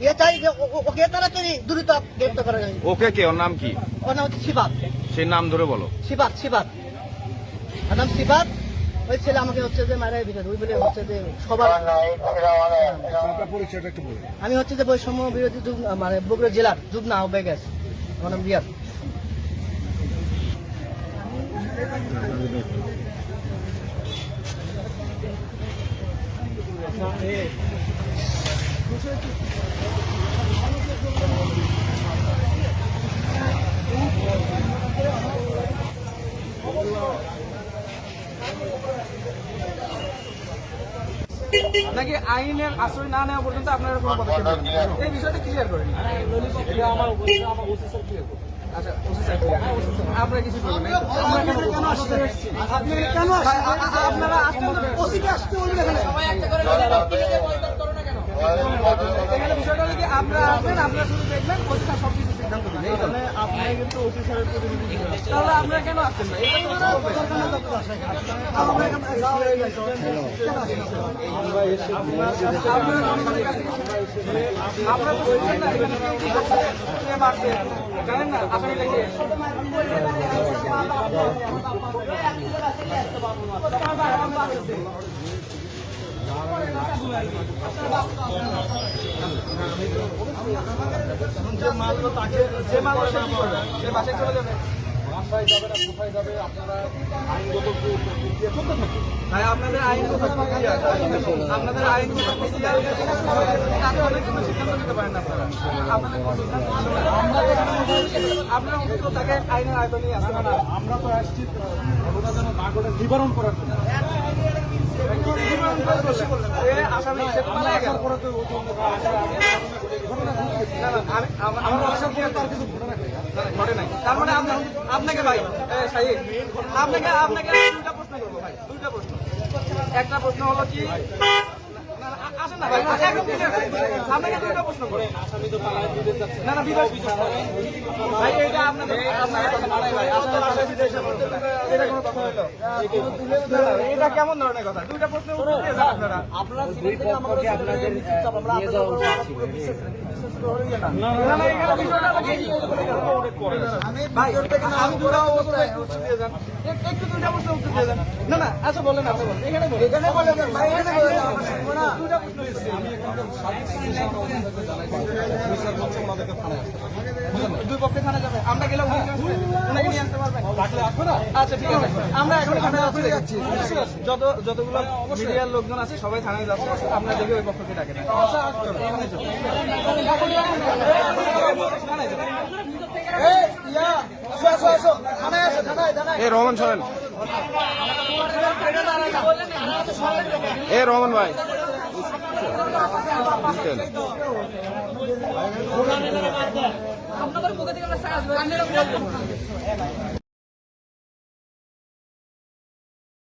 এ চাই যে ও- ও- ওকে তাড়াতাড়ি দ্রুত গ্রেপ্তার করা যায় ওকে কে? ওর নাম কি? ওর নাম হচ্ছে সেই নাম ধরে বলো। ওর নাম ওই ছেলে আমাকে হচ্ছে যে মারাই ওই বলে হচ্ছে যে সবার আমি হচ্ছে যে বৈষম্য বিরোধী মানে বগুড়া জেলার যুগ্না আহ্বায়ক আছে। আমার নাম রিয়াদ। নাকি আইনের আশ্রয় না নেওয়া পর্যন্ত আপনারা কোনো পদক্ষেপ নেবেন না? এই বিষয়টা ক্লিয়ার করেন আচ্ছা আপনারা কিছু করবেন আসতে আপনারা আসছেন? আসতে বলবেন এখানে এখানে বিষয়টা হলো কি আপনারা আসবেন আপনারা শুধু দেখবেন ওসি স্যার সবকিছু সিদ্ধান্ত দিবেন এই তো। আপনি কিন্তু ওসি স্যারের প্রতিনিধি তাহলে আপনারা কেন আসছেন না? এটা তো। আপনারা বলছেন না এখানে কে করছে, কে মারছে, জানেন না? আসামিটা কে? যে তাকে, যে সে চলে যাবে? আপনাদের। আপনাদের পারেন না আপনারা। আপনাদের সিদ্ধান্ত নিতে পারেন। আপনারা অন্তত তাকে আইনের আমরা তো আসছি ঘটনা করার জন্য। তার মানে আপনাকে ভাই এ, শাহিদ, আপনাকে আপনাকে দুইটা প্রশ্ন করব ভাই। দুইটা প্রশ্ন। একটা প্রশ্ন হলো কি এটা কেমন ধরনের কথা? দুইটা আপনারা। আপনারা না না আচ্ছা বলেন আপনি বলেন। এখানে বলেন। এখানে বলেন ভাই এখানে বলেন। না। দুইটা প্রশ্ন দিচ্ছি দুই পক্ষে থানা যাবে। আমরা গেলে উনি নিয়ে আসতে পারবেন। আচ্ছা ঠিক আছে। আমরা এখন থানায় আসতে যাচ্ছি। যত যতগুলো মিডিয়ার লোকজন আছে সবাই থানায় যাচ্ছে। আমরা দেখে ওই পক্ষকে ডাকে না। এ রহমান সোহেল। এ রহমান ভাই। আপনাদের মুখে থেকে আমরা